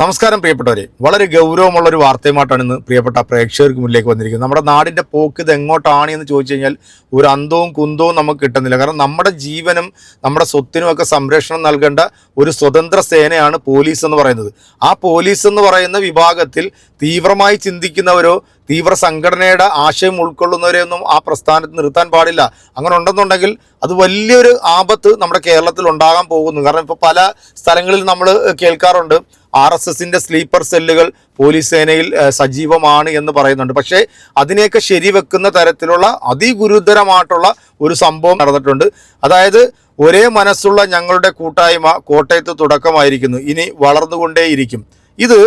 നമസ്കാരം പ്രിയപ്പെട്ടവരെ. വളരെ ഗൗരവമുള്ള ഒരു വാർത്തയുമായിട്ടാണ് ഇന്ന് പ്രിയപ്പെട്ട പ്രേക്ഷകർക്ക് മുന്നിലേക്ക് വന്നിരിക്കുന്നത്. നമ്മുടെ നാടിന്റെ പോക്ക് ഇത് എങ്ങോട്ടാണ് എന്ന് ചോദിച്ചു കഴിഞ്ഞാൽ ഒരു അന്തവും കുന്തവും നമുക്ക് കിട്ടുന്നില്ല. കാരണം നമ്മുടെ ജീവനും നമ്മുടെ സ്വത്തിനും ഒക്കെ സംരക്ഷണം നൽകേണ്ട ഒരു സ്വതന്ത്ര സേനയാണ് പോലീസ് എന്ന് പറയുന്നത്. ആ പോലീസ് എന്ന് പറയുന്ന വിഭാഗത്തിൽ തീവ്രമായി ചിന്തിക്കുന്നവരോ തീവ്ര സംഘടനയുടെ ആശയം ഉൾക്കൊള്ളുന്നവരെയൊന്നും ആ പ്രസ്ഥാനത്ത് നിർത്താൻ പാടില്ല. അങ്ങനെ ഉണ്ടെന്നുണ്ടെങ്കിൽ അത് വലിയൊരു ആപത്ത് നമ്മുടെ കേരളത്തിൽ ഉണ്ടാകാൻ പോകുന്നു. കാരണം ഇപ്പോൾ പല സ്ഥലങ്ങളിൽ നമ്മൾ കേൾക്കാറുണ്ട് ആർ എസ് എസിന്റെ സ്ലീപ്പർ സെല്ലുകൾ പോലീസ് സേനയിൽ സജീവമാണ് എന്ന് പറയുന്നുണ്ട്. പക്ഷേ അതിനെയൊക്കെ ശരിവെക്കുന്ന തരത്തിലുള്ള അതിഗുരുതരമായിട്ടുള്ള ഒരു സംഭവം നടന്നിട്ടുണ്ട്. അതായത് ഒരേ മനസ്സുള്ള ഞങ്ങളുടെ കൂട്ടായ്മ കോട്ടയത്ത് തുടക്കമായിരിക്കുന്നു. ഇനി വളർന്നുകൊണ്ടേയിരിക്കും. ഇത്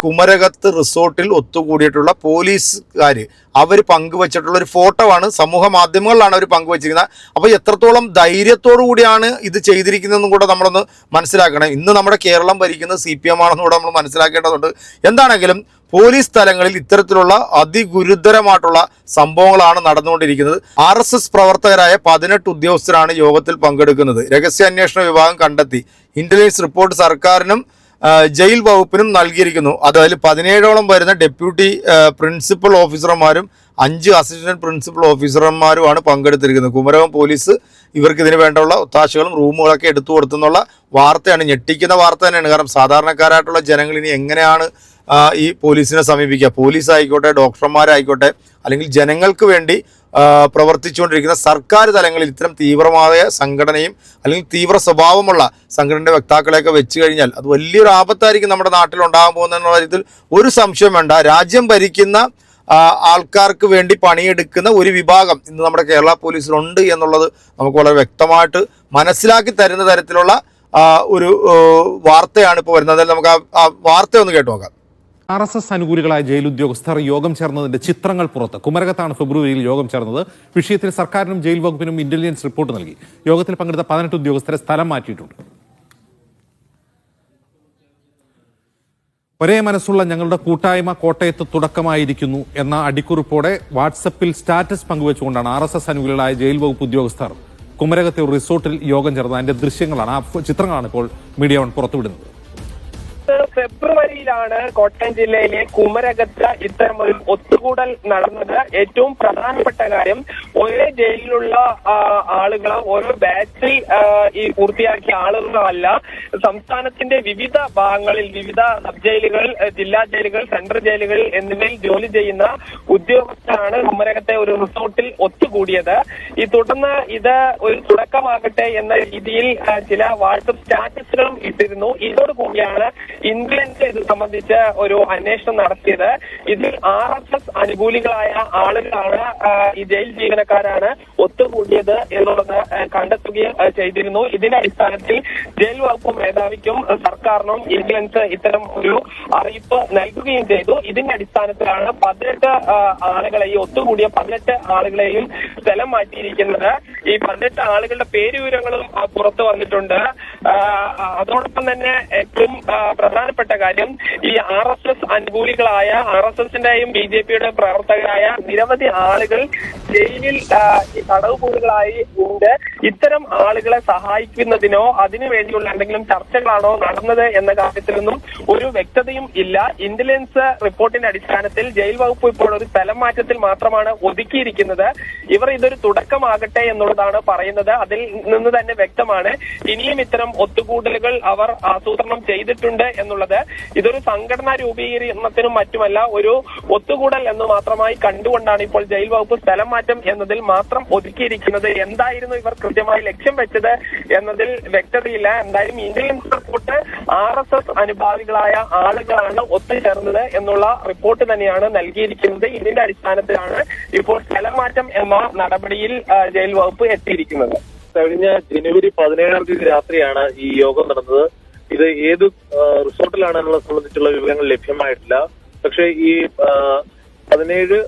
കുമരകത്ത് റിസോർട്ടിൽ ഒത്തുകൂടിയിട്ടുള്ള പോലീസുകാർ അവർ പങ്കുവച്ചിട്ടുള്ള ഒരു ഫോട്ടോ ആണ്. സമൂഹ മാധ്യമങ്ങളിലാണ് അവർ പങ്കുവച്ചിരിക്കുന്നത്. അപ്പോൾ എത്രത്തോളം ധൈര്യത്തോടു കൂടിയാണ് ഇത് ചെയ്തിരിക്കുന്നതെന്നും കൂടെ നമ്മളൊന്ന് മനസ്സിലാക്കണം. ഇന്ന് നമ്മുടെ കേരളം ഭരിക്കുന്ന സി പി എം ആണെന്നും കൂടെ നമ്മൾ മനസ്സിലാക്കേണ്ടതുണ്ട്. എന്താണെങ്കിലും പോലീസ് സ്ഥലങ്ങളിൽ ഇത്തരത്തിലുള്ള അതിഗുരുതരമായിട്ടുള്ള സംഭവങ്ങളാണ് നടന്നുകൊണ്ടിരിക്കുന്നത്. ആർ എസ് എസ് പ്രവർത്തകരായ പതിനെട്ട് ഉദ്യോഗസ്ഥരാണ് യോഗത്തിൽ പങ്കെടുക്കുന്നത്. രഹസ്യാന്വേഷണ വിഭാഗം കണ്ടെത്തി. ഇന്റലിജൻസ് റിപ്പോർട്ട് സർക്കാരിനും ജയിൽ വകുപ്പിനും നൽകിയിരിക്കുന്നു. അതായത് പതിനേഴോളം വരുന്ന ഡെപ്യൂട്ടി പ്രിൻസിപ്പൽ ഓഫീസർമാരും അഞ്ച് അസിസ്റ്റന്റ് പ്രിൻസിപ്പൽ ഓഫീസർമാരുമാണ് പങ്കെടുത്തിരിക്കുന്നത്. കുമരകം പോലീസ് ഇവർക്ക് ഇതിന് വേണ്ടുള്ള ഒത്താശകളും റൂമുകളൊക്കെ എടുത്തു കൊടുത്തെന്നുള്ള വാർത്തയാണ്. ഞെട്ടിക്കുന്ന വാർത്ത തന്നെയാണ്. കാരണം സാധാരണക്കാരായിട്ടുള്ള ജനങ്ങൾ ഇനി എങ്ങനെയാണ് ഈ പോലീസിനെ സമീപിക്കുക? പോലീസ് ആയിക്കോട്ടെ ഡോക്ടർമാരായിക്കോട്ടെ അല്ലെങ്കിൽ ജനങ്ങൾക്ക് വേണ്ടി പ്രവർത്തിച്ചുകൊണ്ടിരിക്കുന്ന സർക്കാർ തലങ്ങളിൽ ഇത്തരം തീവ്രമായ സംഘടനയും അല്ലെങ്കിൽ തീവ്ര സ്വഭാവമുള്ള സംഘടനയുടെ വക്താക്കളെയൊക്കെ വെച്ച് കഴിഞ്ഞാൽ അത് വലിയൊരു ആപത്തായിരിക്കും നമ്മുടെ നാട്ടിൽ ഉണ്ടാകാൻ പോകുന്നതെന്നുള്ള കാര്യത്തിൽ ഒരു സംശയം വേണ്ട. രാജ്യം ഭരിക്കുന്ന ആൾക്കാർക്ക് വേണ്ടി പണിയെടുക്കുന്ന ഒരു വിഭാഗം ഇന്ന് നമ്മുടെ കേരള പോലീസിലുണ്ട് എന്നുള്ളത് നമുക്ക് വളരെ വ്യക്തമായിട്ട് മനസ്സിലാക്കി തരുന്ന തരത്തിലുള്ള ഒരു വാർത്തയാണ് ഇപ്പോൾ വരുന്നത്. നമുക്ക് ആ വാർത്ത ഒന്ന് കേട്ടു നോക്കാം. ആർ എസ് എസ് അനുകൂലികളായ ജയിൽ ഉദ്യോഗസ്ഥർ യോഗം ചേർന്നതിന്റെ ചിത്രങ്ങൾ പുറത്ത്. കുമരകത്താണ് ഫെബ്രുവരിയിൽ യോഗം ചേർന്നത്. വിഷയത്തിൽ സർക്കാരിനും ജയിൽ വകുപ്പിനും ഇന്റലിജൻസ് റിപ്പോർട്ട് നൽകി. യോഗത്തിൽ പങ്കെടുത്ത പതിനെട്ട് ഉദ്യോഗസ്ഥരെ സ്ഥലം മാറ്റിയിട്ടുണ്ട്. ഒരേ മനസ്സുള്ള ഞങ്ങളുടെ കൂട്ടായ്മ കോട്ടയത്ത് തുടക്കമായിരിക്കുന്നു എന്ന അടിക്കുറിപ്പോടെ വാട്സപ്പിൽ സ്റ്റാറ്റസ് പങ്കുവച്ചുകൊണ്ടാണ് ആർ എസ് എസ് അനുകൂലികളായ ജയിൽ വകുപ്പ് ഉദ്യോഗസ്ഥർ കുമരകത്തെ ഒരു റിസോർട്ടിൽ യോഗം ചേർന്നത് അതിന്റെ ദൃശ്യങ്ങളാണ്. ആ ചിത്രങ്ങളാണ് ഇപ്പോൾ മീഡിയ വൺ പുറത്തുവിടുന്നത്. ഫെബ്രുവരിയിലാണ് കോട്ടയം ജില്ലയിലെ കുമരകത്ത് ഇത്തരം ഒരു ഒത്തുകൂടൽ നടന്നത്. ഏറ്റവും പ്രധാനപ്പെട്ട കാര്യം ഒരേ ജയിലിലുള്ള ആളുകൾ ഓരോ ബാച്ചിൽ ഈ പൂർത്തിയാക്കിയ ആളുകളല്ല. സംസ്ഥാനത്തിന്റെ വിവിധ ഭാഗങ്ങളിൽ വിവിധ സബ് ജയിലുകൾ ജില്ലാ ജയിലുകൾ സെൻട്രൽ ജയിലുകൾ എന്നിവയിൽ ജോലി ചെയ്യുന്ന ഉദ്യോഗസ്ഥരാണ് കുമരകത്തെ ഒരു റിസോർട്ടിൽ ഒത്തുകൂടിയത്. ഈ തുടർന്ന് ഇത് ഒരു തുടക്കമാകട്ടെ എന്ന രീതിയിൽ ചില വാട്സപ്പ് സ്റ്റാറ്റസുകളും ഇട്ടിരുന്നു. ഇതോടുകൂടിയാണ് ഇംഗ്ലണ്ട് ഇത് സംബന്ധിച്ച് ഒരു അന്വേഷണം നടത്തിയത്. ഇതിൽ ആർ എസ് എസ് അനുകൂലികളായ ആളുകളാണ് ഈ ജയിൽ ജീവനക്കാരാണ് ഒത്തുകൂടിയത് എന്നുള്ളത് കണ്ടെത്തുകയും ചെയ്തിരുന്നു. ഇതിന്റെ അടിസ്ഥാനത്തിൽ ജയിൽ വകുപ്പ് മേധാവിക്കും സർക്കാരിനും വിജിലൻസ് ഇത്തരം ഒരു അറിയിപ്പ് നൽകുകയും ചെയ്തു. ഇതിന്റെ അടിസ്ഥാനത്തിലാണ് പതിനെട്ട് ആളുകളെയും ഒത്തുകൂടിയ പതിനെട്ട് ആളുകളെയും സ്ഥലം മാറ്റിയിരിക്കുന്നത്. ഈ പതിനെട്ട് ആളുകളുടെ പേര് വിവരങ്ങളും പുറത്തു വന്നിട്ടുണ്ട്. അതോടൊപ്പം തന്നെ ഏറ്റവും പ്രധാനപ്പെട്ട കാര്യം ഈ ആർ എസ് എസ് അനുകൂലികളായ ആർ എസ് എസിന്റെയും ബി ജെ പിയുടെ പ്രവർത്തകരായ നിരവധി ആളുകൾ ജയിലിൽ തടവ് ഈ തടവുകൂടുകളായി ഉണ്ട്. ഇത്തരം ആളുകളെ സഹായിക്കുന്നതിനോ അതിനു വേണ്ടിയുള്ള എന്തെങ്കിലും ചർച്ചകളാണോ നടന്നത് എന്ന കാര്യത്തിലൊന്നും ഒരു വ്യക്തതയും ഇല്ല. ഇന്റലിജൻസ് റിപ്പോർട്ടിന്റെ അടിസ്ഥാനത്തിൽ ജയിൽ വകുപ്പ് ഇപ്പോൾ ഒരു സ്ഥലം മാറ്റത്തിൽ മാത്രമാണ് ഒതുക്കിയിരിക്കുന്നത്. ഇവർ ഇതൊരു തുടക്കമാകട്ടെ എന്നുള്ളതാണ് പറയുന്നത്. അതിൽ നിന്ന് തന്നെ വ്യക്തമാണ് ഇനിയും ഇത്തരം ഒത്തുകൂടലുകൾ അവർ ആസൂത്രണം ചെയ്തിട്ടുണ്ട് എന്നുള്ളത്. ഇതൊരു സംഘടനാ രൂപീകരണത്തിനും മറ്റുമല്ല ഒരു ഒത്തുകൂടൽ എന്ന് മാത്രമായി കണ്ടുകൊണ്ടാണ് ഇപ്പോൾ ജയിൽ വകുപ്പ് സ്ഥലം മാറ്റം എന്നതിൽ മാത്രം ഒതുക്കിയിരിക്കുന്നത്. എന്തായിരുന്നു ഇവർ കൃത്യമായി ലക്ഷ്യം വെച്ചത് എന്നതിൽ വ്യക്തതയില്ല. എന്തായാലും intelligence report R S S അനുഭാവികളായ ആളുകളാണ് ഒത്തുചേർന്നത് എന്നുള്ള റിപ്പോർട്ട് തന്നെയാണ് നൽകിയിരിക്കുന്നത്. ഇതിന്റെ അടിസ്ഥാനത്തിലാണ് ഇപ്പോൾ സ്ഥലമാറ്റം എന്ന നടപടിയിൽ ജയിൽ വകുപ്പ് എത്തിയിരിക്കുന്നത്. കഴിഞ്ഞ ജനുവരി പതിനേഴാം തീയതി രാത്രിയാണ് ഈ യോഗം നടന്നത്. ഇത് ഏത് റിസോർട്ടിലാണ് റിസോർട്ടിലാണെന്നുള്ളത് സംബന്ധിച്ചുള്ള വിവരങ്ങൾ ലഭ്യമായിട്ടില്ല. പക്ഷേ ഈ പതിനേഴ്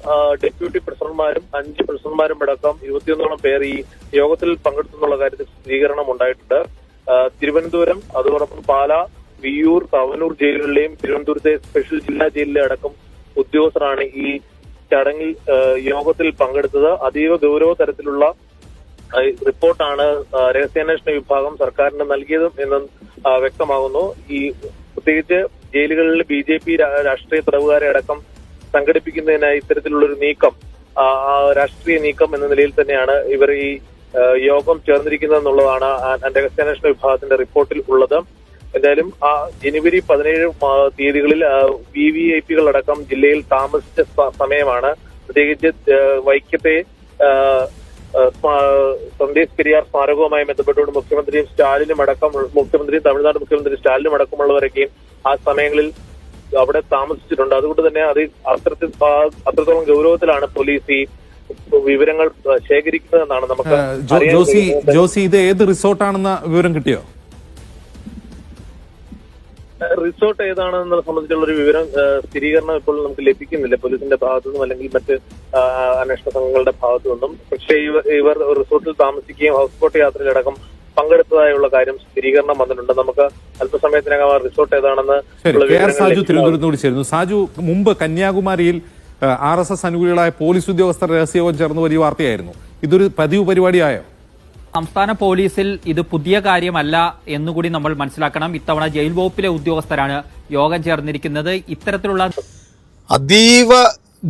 ഡെപ്യൂട്ടി പ്രസിഡന്റുമാരും അഞ്ച് പ്രസിഡന്റുമാരും അടക്കം ഇരുപത്തിയൊന്നോളം പേർ ഈ യോഗത്തിൽ പങ്കെടുത്തെന്നുള്ള കാര്യത്തിൽ സ്ഥിരീകരണം ഉണ്ടായിട്ടുണ്ട്. തിരുവനന്തപുരം അതോടൊപ്പം പാല വിയൂർ തവനൂർ ജയിലുകളിലെയും തിരുവനന്തപുരത്തെ സ്പെഷ്യൽ ജില്ലാ ജയിലിലെ അടക്കം ഉദ്യോഗസ്ഥരാണ് ഈ ചടങ്ങിൽ യോഗത്തിൽ പങ്കെടുത്തത്. അതീവ ഗൗരവ തരത്തിലുള്ള റിപ്പോർട്ടാണ് രഹസ്യാന്വേഷണ വിഭാഗം സർക്കാരിന് നൽകിയതും എന്ന് വ്യക്തമാകുന്നു. ഈ പ്രത്യേകിച്ച് ജയിലുകളിൽ ബി ജെ പി രാഷ്ട്രീയ തടവുകാരെ അടക്കം സംഘടിപ്പിക്കുന്നതിനായി ഇത്തരത്തിലുള്ളൊരു നീക്കം ആ, ആ രാഷ്ട്രീയ നീക്കം എന്ന നിലയിൽ തന്നെയാണ് ഇവർ ഈ യോഗം ചേർന്നിരിക്കുന്നത് എന്നുള്ളതാണ് രഹസ്യാന്വേഷണ വിഭാഗത്തിന്റെ റിപ്പോർട്ടിൽ ഉള്ളത്. എന്തായാലും ആ ജനുവരി പതിനേഴ് തീയതികളിൽ വി വി ഐ പികൾ അടക്കം ജില്ലയിൽ താമസിച്ച സമയമാണ്. പ്രത്യേകിച്ച് വൈക്കത്തെ സന്ദേശ് പെരിയാർ സ്മാരകവുമായി ബന്ധപ്പെട്ടുകൊണ്ട് മുഖ്യമന്ത്രിയും സ്റ്റാലിനും അടക്കം മുഖ്യമന്ത്രിയും തമിഴ്നാട് മുഖ്യമന്ത്രി സ്റ്റാലിനും അടക്കമുള്ളവരൊക്കെയും ആ സമയങ്ങളിൽ അവിടെ താമസിച്ചിട്ടുണ്ട്. അതുകൊണ്ട് തന്നെ അത് അത്രത്തിൽ അത്രത്തോളം ഗൗരവത്തിലാണ് പോലീസ് ഈ വിവരങ്ങൾ ശേഖരിക്കുന്നതെന്നാണ് നമുക്ക് ജോസി ജോസി ഇത് ഏത് റിസോർട്ടാണെന്ന വിവരം കിട്ടിയോ? റിസോർട്ട് ഏതാണെന്നത് സംബന്ധിച്ചുള്ള ഒരു വിവരം സ്ഥിരീകരണം ഇപ്പോൾ നമുക്ക് ലഭിക്കുന്നില്ല. പോലീസിന്റെ ഭാഗത്തു നിന്നും അല്ലെങ്കിൽ മറ്റ് അന്വേഷണ സംഘങ്ങളുടെ ഭാഗത്തു നിന്നും പക്ഷേ ഇവർ ഇവർ റിസോർട്ടിൽ താമസിക്കുകയും ഹൗസ് ബോട്ട് യാത്രയിലടക്കം പങ്കെടുത്തതായുള്ള കാര്യം സ്ഥിരീകരണം വന്നിട്ടുണ്ട്. നമുക്ക് അല്പസമയത്തിനകം ആ റിസോർട്ട് ഏതാണെന്ന് സാജു തിരുവനന്തപുരത്തോട് തിരുവനന്തപുരത്ത് കൂടി ചേരുന്നു. സാജു മുമ്പ് കന്യാകുമാരിയിൽ ആർ എസ് എസ് അനുകൂലികളായ പോലീസ് ഉദ്യോഗസ്ഥർ രഹസ്യവും ചേർന്ന് വലിയ വാർത്തയായിരുന്നു. ഇതൊരു പതിവ് പരിപാടിയായോ? സംസ്ഥാന പോലീസിൽ ഇത് പുതിയ കാര്യമല്ല എന്നുകൂടി നമ്മൾ മനസ്സിലാക്കണം. ഇത്തവണ ജയിൽ വകുപ്പിലെ ഉദ്യോഗസ്ഥരാണ് യോഗം ചേർന്നിരിക്കുന്നത്. ഇത്തരത്തിലുള്ള അതീവ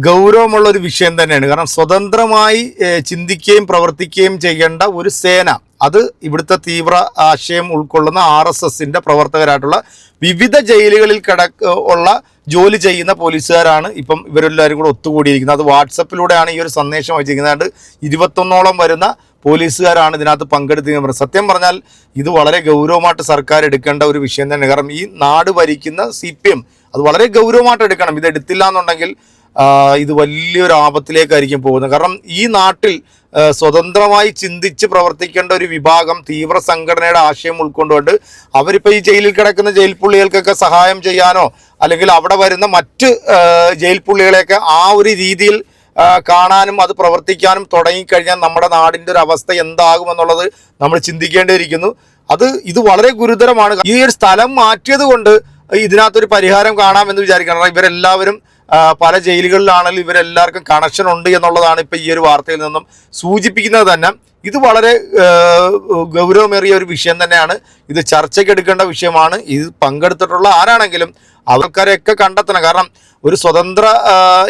ഗൗരവമുള്ള ഒരു വിഷയം തന്നെയാണ്. കാരണം സ്വതന്ത്രമായി ചിന്തിക്കുകയും പ്രവർത്തിക്കുകയും ചെയ്യേണ്ട ഒരു സേന അത് ഇവിടുത്തെ തീവ്ര ആശയം ഉൾക്കൊള്ളുന്ന ആർ എസ് എസിന്റെ പ്രവർത്തകരായിട്ടുള്ള വിവിധ ജയിലുകളിൽ കിടക്ക ഉള്ള ജോലി ചെയ്യുന്ന പോലീസുകാരാണ് ഇപ്പം ഇവരെല്ലാവരും കൂടെ ഒത്തുകൂടിയിരിക്കുന്നത്. അത് വാട്സപ്പിലൂടെയാണ് ഈ ഒരു സന്ദേശം വെച്ചിരിക്കുന്നത് അതുകൊണ്ട് ഇരുപത്തൊന്നോളം വരുന്ന പോലീസുകാരാണ് ഇതിനകത്ത് പങ്കെടുത്തിരിക്കുന്നത്. സത്യം പറഞ്ഞാൽ ഇത് വളരെ ഗൗരവമായിട്ട് സർക്കാർ എടുക്കേണ്ട ഒരു വിഷയം തന്നെ കാരണം ഈ നാട് ഭരിക്കുന്ന സി പി എം അത് വളരെ ഗൗരവമായിട്ട് എടുക്കണം. ഇത് എടുത്തില്ല എന്നുണ്ടെങ്കിൽ ഇത് വലിയൊരു ആപത്തിലേക്കായിരിക്കും പോകുന്നത്. കാരണം ഈ നാട്ടിൽ സ്വതന്ത്രമായി ചിന്തിച്ച് പ്രവർത്തിക്കേണ്ട ഒരു വിഭാഗം തീവ്ര സംഘടനയുടെ ആശയം ഉൾക്കൊണ്ടുകൊണ്ട് അവരിപ്പോൾ ഈ ജയിലിൽ കിടക്കുന്ന ജയിൽ പുള്ളികൾക്കൊക്കെ സഹായം ചെയ്യാനോ അല്ലെങ്കിൽ അവിടെ വരുന്ന മറ്റ് ജയിൽ പുള്ളികളെയൊക്കെ ആ ഒരു രീതിയിൽ കാണാനും അത് പ്രവർത്തിക്കാനും തുടങ്ങിക്കഴിഞ്ഞാൽ നമ്മുടെ നാടിന്റെ ഒരു അവസ്ഥ എന്താകുമെന്നുള്ളത് നമ്മൾ ചിന്തിക്കേണ്ടിയിരിക്കുന്നു. അത് ഇത് വളരെ ഗുരുതരമാണ്. ഈ ഒരു സ്ഥലം മാറ്റിയത് കൊണ്ട് ഇതിനകത്തൊരു പരിഹാരം കാണാമെന്ന് വിചാരിക്കണം. ഇവരെല്ലാവരും പല ജയിലുകളിലാണെങ്കിലും ഇവരെല്ലാവർക്കും കണക്ഷൻ ഉണ്ട് എന്നുള്ളതാണ് ഇപ്പം ഈ ഒരു വാർത്തയിൽ നിന്നും സൂചിപ്പിക്കുന്നത് തന്നെ. ഇത് വളരെ ഗൗരവമേറിയ ഒരു വിഷയം തന്നെയാണ്. ഇത് ചർച്ചയ്ക്ക് എടുക്കേണ്ട വിഷയമാണ്. ഇത് പങ്കെടുത്തിട്ടുള്ള ആരാണെങ്കിലും ആൾക്കാരെയൊക്കെ കണ്ടെത്തണം. കാരണം ഒരു സ്വതന്ത്ര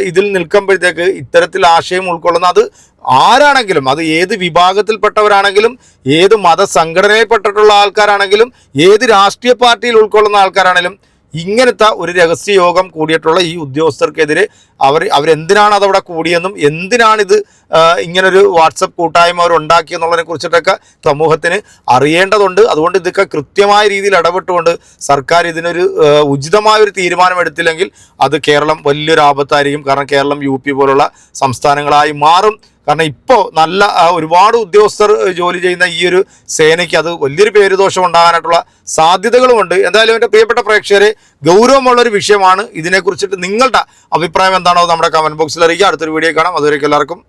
ഇതിൽ നിൽക്കുമ്പോഴത്തേക്ക് ഇത്തരത്തിൽ ആശയം ഉൾക്കൊള്ളുന്ന അത് ആരാണെങ്കിലും അത് ഏത് വിഭാഗത്തിൽപ്പെട്ടവരാണെങ്കിലും ഏത് മതസംഘടനയിൽപ്പെട്ടിട്ടുള്ള ആൾക്കാരാണെങ്കിലും ഏത് രാഷ്ട്രീയ പാർട്ടിയിൽ ഉൾക്കൊള്ളുന്ന ആൾക്കാരാണെങ്കിലും ഇങ്ങനത്തെ ഒരു രഹസ്യ യോഗം കൂടിയിട്ടുള്ള ഈ ഉദ്യോഗസ്ഥർക്കെതിരെ അവർ അവരെന്തിനാണ് അതവിടെ കൂടിയെന്നും എന്തിനാണിത് ഇങ്ങനൊരു വാട്സപ്പ് കൂട്ടായ്മ അവർ ഉണ്ടാക്കിയെന്നുള്ളതിനെ കുറിച്ചിട്ടൊക്കെ സമൂഹത്തിന് അറിയേണ്ടതുണ്ട്. അതുകൊണ്ട് ഇതൊക്കെ കൃത്യമായ രീതിയിൽ ഇടപെട്ടുകൊണ്ട് സർക്കാർ ഇതിനൊരു ഉചിതമായ ഒരു തീരുമാനം എടുത്തില്ലെങ്കിൽ അത് കേരളം വലിയൊരു ആപത്തായിരിക്കും. കാരണം കേരളം യു പോലുള്ള സംസ്ഥാനങ്ങളായി മാറും. കാരണം ഇപ്പോൾ നല്ല ഒരുപാട് ഉദ്യോഗസ്ഥർ ജോലി ചെയ്യുന്ന ഈ ഒരു സേനയ്ക്ക് അത് വലിയൊരു പേരുദോഷം ഉണ്ടാകാനായിട്ടുള്ള സാധ്യതകളുമുണ്ട്. എന്തായാലും എന്റെ പ്രിയപ്പെട്ട പ്രേക്ഷകരെ ഗൗരവമുള്ളൊരു വിഷയമാണ്. ഇതിനെക്കുറിച്ചിട്ട് നിങ്ങളുടെ അഭിപ്രായം എന്താണോ നമ്മുടെ കമന്റ് ബോക്സിൽ അറിയിക്കുക. അടുത്തൊരു വീഡിയോ കാണാം. അതുവരേക്കും എല്ലാവർക്കും